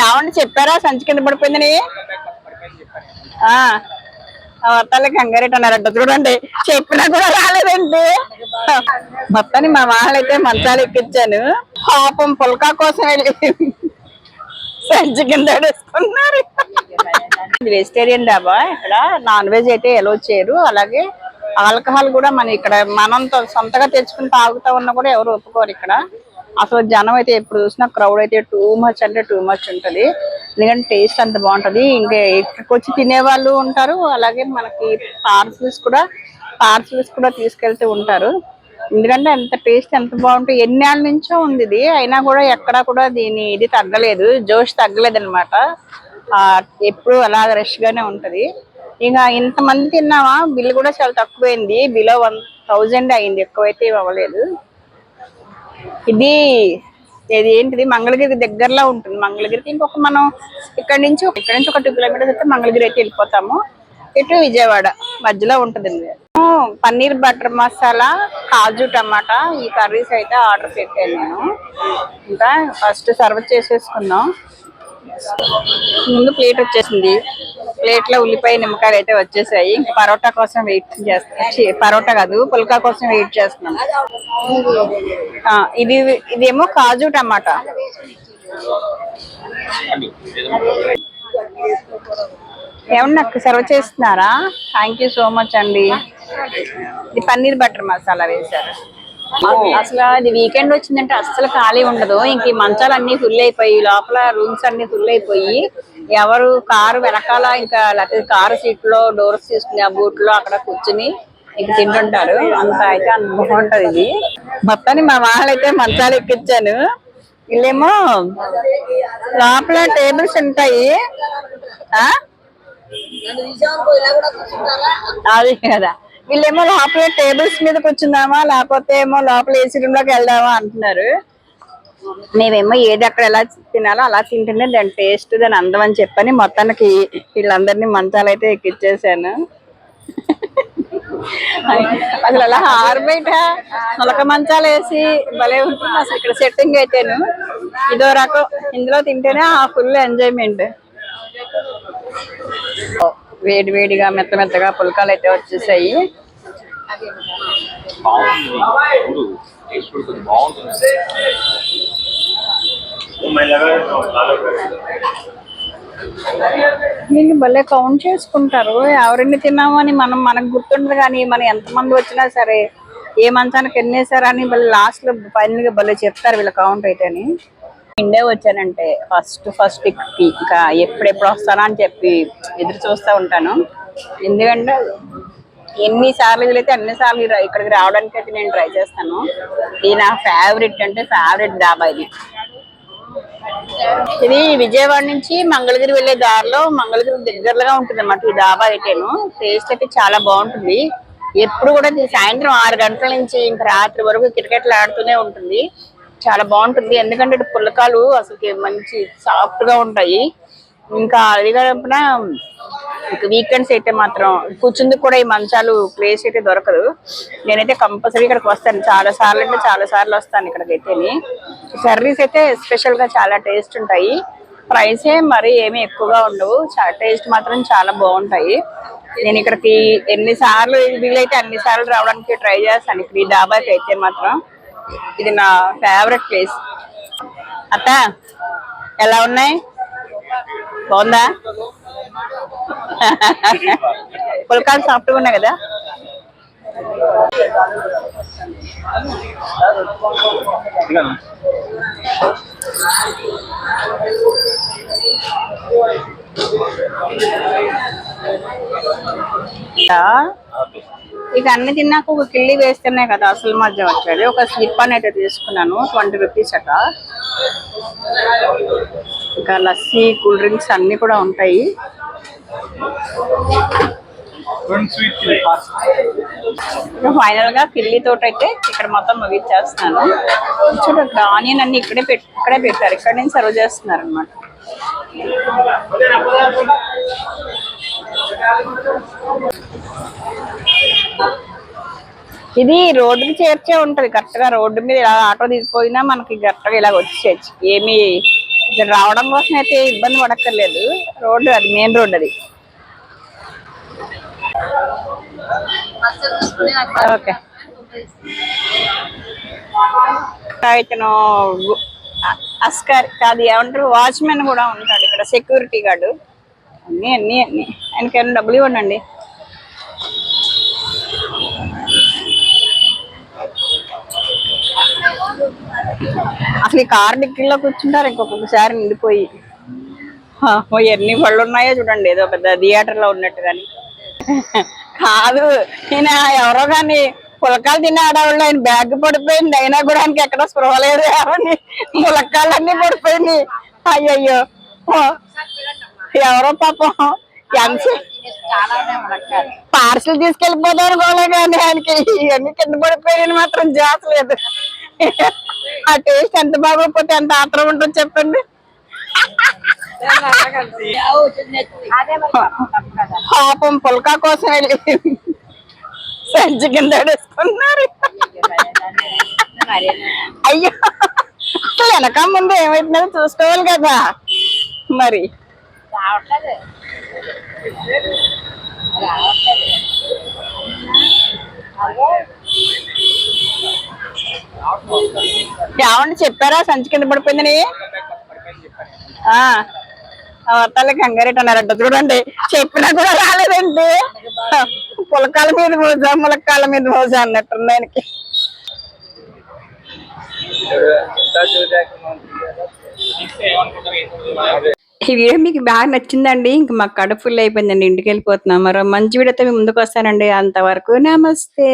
ఏమండి చెప్పారా? సంచి కింద పడిపోయిందని ఆ. మొత్తాన్ని కంగారెట్ అన్నారంట చూడండి చెప్పినా కూడా రాలేదండి. మొత్తాన్ని మా వాళ్ళైతే మంచాలు ఎక్కించాను. పాపం పుల్కా కోసం వెళ్ళి సంచి కింద వేసుకున్నారు వెజిటేరియన్ డాబా ఇక్కడ నాన్ వెజ్ అయితే ఎలో చేయరు. అలాగే ఆల్కహాల్ కూడా మన ఇక్కడ మనం సొంతగా తెచ్చుకుని తాగుతా ఉన్నా కూడా ఎవరు ఒప్పుకోరు ఇక్కడ. అసలు జనం అయితే ఎప్పుడు చూసినా క్రౌడ్ అయితే టూ మచ్ అంటే టూ మచ్ ఉంటుంది. ఎందుకంటే టేస్ట్ అంత బాగుంటది. ఇంకా ఇక్కడికి వచ్చి తినే వాళ్ళు ఉంటారు. అలాగే మనకి పార్సల్స్ కూడా పార్సల్స్ కూడా తీసుకెళ్తూ ఉంటారు. ఎందుకంటే అంత టేస్ట్ ఎంత బాగుంటుంది ఎన్ని ఏళ్ళ నుంచో ఉంది ఇది. అయినా కూడా ఎక్కడా కూడా దీని ఇది తగ్గలేదు. జోష్ తగ్గలేదు అనమాట ఎప్పుడు అలా రష్ గానే ఇంకా ఇక ఇంతమంది తిన్నావా బిల్ కూడా చాలా తక్కువైంది. బిలో వన్ థౌజండ్ అయింది. ఎక్కువైతే ఏం అవ్వలేదు. ఇది ఇది ఏంటిది? మంగళగిరి దగ్గరలో ఉంటుంది. మంగళగిరికి ఇంకొక మనం ఇక్కడ నుంచి ఇక్కడ నుంచి ఒక టూ కిలోమీటర్స్ అయితే మంగళగిరి అయితే వెళ్ళిపోతాము. ఇటు విజయవాడ మధ్యలో ఉంటుందండి. పన్నీర్ బటర్ మసాలా కాజు టమాటా ఈ కర్రీస్ అయితే ఆర్డర్ పెట్టాను నేను. ఇంకా ఫస్ట్ సర్వ్ చేసేసుకుందాం. ముందు ప్లేట్ వచ్చేసింది. ప్లేట్లో ఉల్లిపాయ నిమ్మకాయలు అయితే వచ్చేసాయి. ఇంకా పరోటా కోసం వెయిట్ చేస్తాం పరోటా కాదు పుల్కా కోసం వెయిట్ చేస్తున్నాం. ఇది ఇదేమో కాజు టమాటా. ఏమన్నా నాకు సర్వ్ చేస్తున్నారా? థ్యాంక్ యూ సో మచ్ అండి. ఇది పన్నీర్ బటర్ మసాలా వేశారు. అసలు ఇది వీకెండ్ వచ్చిందంటే అస్సలు ఖాళీ ఉండదు. ఇంక ఈ మంచాలు అన్ని ఫుల్ అయిపోయి లోపల రూమ్స్ అన్ని ఫుల్ అయిపోయి ఎవరు కారు వెనకాల ఇంకా లేకపోతే కారు సీట్లో డోర్స్ తీసుకుని ఆ బూట్లో అక్కడ కూర్చుని ఇంక తింటుంటారు. అంత అయితే అంత బాగుంటది ఇది. మొత్తాన్ని మా వాళ్ళైతే మంచాలు ఎక్కించాను వీళ్ళేమో లోపల టేబుల్స్ ఉంటాయి. ఆ? అది కదా. వీళ్ళేమో లోపల టేబుల్స్ మీద కూర్చుందామా లేకపోతే ఏమో లోపల ఏసీ రూమ్లోకి వెళ్దామా అంటున్నారు. మేమేమో ఏది అక్కడ ఎలా తినాలో అలా తింటేనే దాని టేస్ట్ దాని అందం అని చెప్పని మొత్తానికి వీళ్ళందరినీ మంచాలు అయితే ఎక్కిచ్చేసాను. అసలు అలా ఆరుబయట నొలక మంచాలు వేసి భలే ఉంటుంది అసలు ఇక్కడ సెట్టింగ్ అయితేను. ఇదో రకం. ఇందులో తింటేనే ఆ ఫుల్ ఎంజాయ్మెంట్ వేడి వేడిగా మెత్త మెత్తగా పుల్కాలు అయితే వచ్చేసాయి. బాగుంటుంది టేస్ట్ కూడా కొంచెం బాగుంటుంది దీన్ని భలే కౌంట్ చేసుకుంటారు. ఎవరిని తిన్నామని మనం మనకు గుర్తుండదు కానీ మనం ఎంతమంది వచ్చినా సరే ఏ మంచానికి ఎన్నేసారని మళ్ళీ లాస్ట్లో ఫైనల్గా భలే చెప్తారు వీళ్ళ కౌంట్ అయితేని ఇండే వచ్చానంటే ఫస్ట్ ఫస్ట్ ఇంకా ఎప్పుడెప్పుడు వస్తానా అని చెప్పి ఎదురు చూస్తూ ఉంటాను. ఎందుకంటే ఎన్ని సార్లు వీలైతే అన్ని సార్లు ఇక్కడికి రావడానికి అయితే నేను ట్రై చేస్తాను. ఇది నా ఫేవరెట్ అంటే ఫేవరెట్ డాబా ఇది. ఇది విజయవాడ నుంచి మంగళగిరి వెళ్ళే దారిలో మంగళగిరి దగ్గరగా ఉంటుంది అన్నమాట ఈ డాబా అయితేను. టేస్ట్ అయితే చాలా బాగుంటుంది. ఎప్పుడు కూడా సాయంత్రం ఆరు గంటల నుంచి ఇంకా రాత్రి వరకు క్రికెట్లు ఆడుతూనే ఉంటుంది. చాలా బాగుంటుంది. ఎందుకంటే ఇటు పుల్లకాలు అసలు మంచి సాఫ్ట్గా ఉంటాయి. ఇంకా అది కాకుండా ఇక వీకెండ్స్ అయితే మాత్రం కూర్చుంది కూడా ఈ మంచాలు ప్లేస్ అయితే దొరకదు. నేనైతే కంపల్సరీ ఇక్కడికి వస్తాను. చాలా సార్లు అంటే చాలా సార్లు వస్తాను ఇక్కడికైతే కర్రీస్ అయితే స్పెషల్గా చాలా టేస్ట్ ఉంటాయి. ప్రైస్ మరి ఏమీ ఎక్కువగా ఉండవు. టేస్ట్ మాత్రం చాలా బాగుంటాయి. నేను ఇక్కడికి ఎన్ని సార్లు వీలైతే అన్ని సార్లు రావడానికి ట్రై చేస్తాను. ఇక్కడ ఈ డాబాకి అయితే మాత్రం. ఇది నా ఫేవరెట్ ప్లేస్ అత్త ఎలా ఉన్నాయి? బాగుందా? పుల్కాలు సాఫ్ట్గా ఉన్నాయి కదా? ఇక అన్ని తిన్నాక ఒక కిళ్ళి వేస్తేనే కదా అసలు మధ్య వచ్చేది ఒక స్లిప్ అని అయితే తీసుకున్నాను ట్వంటీ రూపీస్ అట. ఇంకా లస్సీ కూల్ డ్రింక్స్ అన్ని కూడా ఉంటాయి. ఫైనల్గా కిల్లి తోట అయితే ఇక్కడ మొత్తం ముగించేస్తున్నాను చూడు ఇక్కడ ఆనియన్ అన్ని ఇక్కడే పెట్ ఇక్కడే పెట్టారు. ఇక్కడ నుంచి సర్వ్ చేస్తున్నారు అనమాట ఇది రోడ్డుకి చేర్చే ఉంటది కరెక్ట్గా రోడ్డు మీద ఇలా ఆటో తీసుకుపోయినా మనకి కరెక్ట్గా ఇలా వచ్చేయచ్చు. ఏమి ఇక్కడ రావడం కోసం అయితే ఇబ్బంది పడక్కర్లేదు. రోడ్డు అది మెయిన్ రోడ్ అది. ఓకే. ఇతను అస్కర్ కాదు ఏమంటారు వాచ్మెన్ కూడా ఉంటాడు ఇక్కడ సెక్యూరిటీ గార్డు. అన్ని అన్ని అన్ని. ఆయనకి ఏమైనా డబ్బులు ఇవ్వండి. అసలు ఈ కార్ డిక్కీలో కూర్చుంటారు ఇంకొకసారి నిండిపోయి. ఎన్ని పళ్ళు ఉన్నాయో చూడండి ఏదో పెద్ద థియేటర్లో ఉన్నట్టు కానీ కాదు ఈయన ఎవరో కానీ పులకాలు తినే ఆడవాళ్ళు ఆయన బ్యాగ్ పడిపోయింది అయినా కూడా ఆయనకి ఎక్కడ స్పృహ లేదు ఏమని? పులకాలన్నీ పడిపోయింది అయ్యయ్యో ఎవరో పాపం. పార్సల్ తీసుకెళ్ళిపోతారు అనుకోలే కానీ ఆయనకి ఇవన్నీ కింద పడిపోయాయని మాత్రం జాసలేదు ఆ టేస్ట్ ఎంత బాగోకపోతే ఎంత ఆత్రం ఉంటుంది చెప్పండి. పాపం పుల్కా కోసం వెళ్ళి సంచి కింద వేసుకున్నారు అయ్యో అసలు వెనక ముందు ఏమైతుందో చూసుకోవాలి కదా. మరి. ఏమండి చెప్పారా? సంచి కింద పడిపోయిందని? ఆ. కంగారెట్ అన్నారంట చూడండి చెప్పినా కూడా రాలేదండి. పులకాల మీద మోజా ములక్కాల మీద మోజా అన్నట్టు ఆయనకి. ఈ వీడియో మీకు బాగా నచ్చిందండి. ఇంక మాకు కడుపు ఫుల్ అయిపోయిందండి. ఇంటికి వెళ్ళిపోతున్నాం. మరో మంచి వీడియోతో మీ ముందుకు వస్తానండి. అంతవరకు నమస్తే.